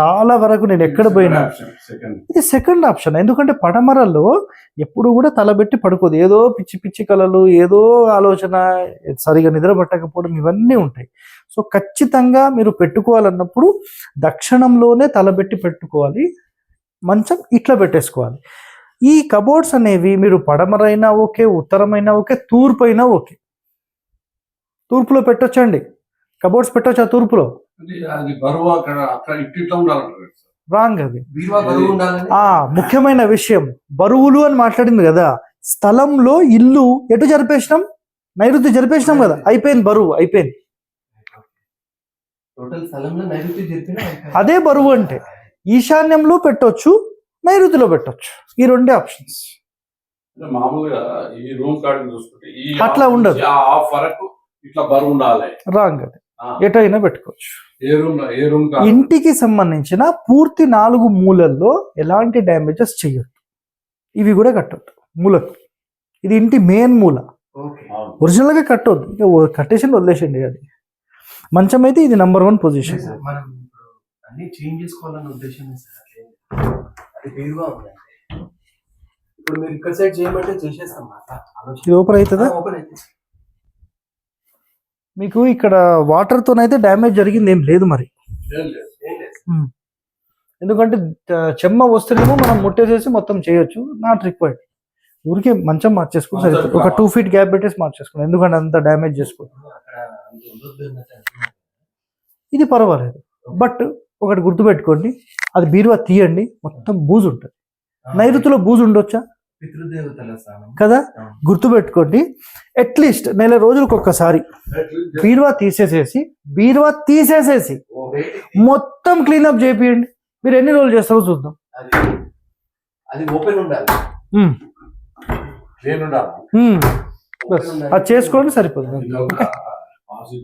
చాలా వరకు నేను ఎక్కడ పోయినా. సెకండ్ ఇది సెకండ్ ఆప్షన్ ఎందుకంటే పడమరలో ఎప్పుడు కూడా తలబెట్టి పడుకోదు. ఏదో పిచ్చి పిచ్చి కలలు ఏదో ఆలోచన సరిగా నిద్ర పట్టకపోవడం ఇవన్నీ ఉంటాయి. సో ఖచ్చితంగా మీరు పెట్టుకోవాలన్నప్పుడు దక్షిణంలోనే తలబెట్టి పెట్టుకోవాలి. మంచం ఇట్లా పెట్టేసుకోవాలి. ఈ కబోర్డ్స్ అనేవి మీరు పడమరైనా ఓకే ఉత్తరమైనా ఓకే తూర్పు అయినా ఓకే. తూర్పులో పెట్టొచ్చండి. కబోర్డ్స్ పెట్టొచ్చా తూర్పులో? అంటే అది బరువు అక్కడ అక్కడ ఇటు ఇట్లా ఉండాలంటారు సార్. రాంగ్ అది. బీరువా బరువు ఉండాలని? ఆ ముఖ్యమైన విషయం బరువులు అని మాట్లాడింది కదా స్థలంలో ఇల్లు ఎటు జరిపేసినాం? నైరుతి జరిపేసినాం కదా అయిపోయింది బరువు అయిపోయింది. టోటల్ స్థలంలో నైరుతి చెప్పిన అదే బరువు అంటే ఈశాన్యంలో పెట్టొచ్చు నైరుతిలో పెట్టొచ్చు. ఈ రెండే ఆప్షన్స్. అంటే మామూలుగా ఈ రూమ్ కార్డు చూసుకుంటే ఈ అట్లా ఉండదు. నుంచి ఆ హాఫ్ వరకు ఇట్లా బరువు ఉండాలి. రాంగ్ అది. ఆ, ఎటైనా పెట్టుకోవచ్చు. ఏ రూమ్లో ఏ రూమ్ కాదు. ఇంటికి సంబంధించిన పూర్తి నాలుగు మూలల్లో ఎలాంటి డ్యామేజెస్ చేయొద్దు. ఇవి కూడా కట్టొద్దు. మూలకు ఇది ఇంటి మెయిన్ మూల. ఓకే. అవును. ఒరిజినల్గా కట్టొద్దు. ఇక కట్టేసి వదిలేసండి అది. మంచం అయితే ఇది నంబర్ వన్ పొజిషన్ మనం ఇప్పుడు అన్ని చేంజ్ చేసుకోవాలన్న ఉద్దేశం లేదు సార్ అట్లేం లేదు. అది బీరువా ఉందండి ఇప్పుడు మీరు ఇక్కడ సైడ్ చేయమంటే చేసేస్తాం అట్లా ఆలోచన. ఇది ఓపెన్ అవుతుందా? ఓపెన్ అయితే మీకు ఇక్కడ వాటర్ తోనైతే డ్యామేజ్ జరిగింది ఏం లేదు మరి. ఎందుకంటే చెమ్మ వస్తేనేమో మనం ముట్టేసేసి మొత్తం చేయొచ్చు. నాట్ రిక్వైర్డ్ ఊరికే మంచం మార్చేసుకుని సరిపోతుంది. ఒక టూ ఫీట్ గ్యాప్ పెట్టేసి మార్చేసుకుని ఎందుకంటే అంత డ్యామేజ్ చేసుకోండి. ఇది పర్వాలేదు. బట్ ఒకటి గుర్తుపెట్టుకోండి. అది బీరువా తీయండి. మొత్తం బూజు ఉంటుంది. నైరుతిలో బూజు ఉండొచ్చా? కదా? గుర్తుపెట్టుకోండి. అట్లీస్ట్ నెల రోజులకు ఒక్కసారి బీరువా తీసేసేసి బీరువా తీసేసేసి మొత్తం క్లీనప్ చేపియండి. మీరు ఎన్ని రోజులు చేస్తారో చూద్దాం. అది ఓపెన్ ఉండాలి. అది చేసుకోండి సరిపోతుంది.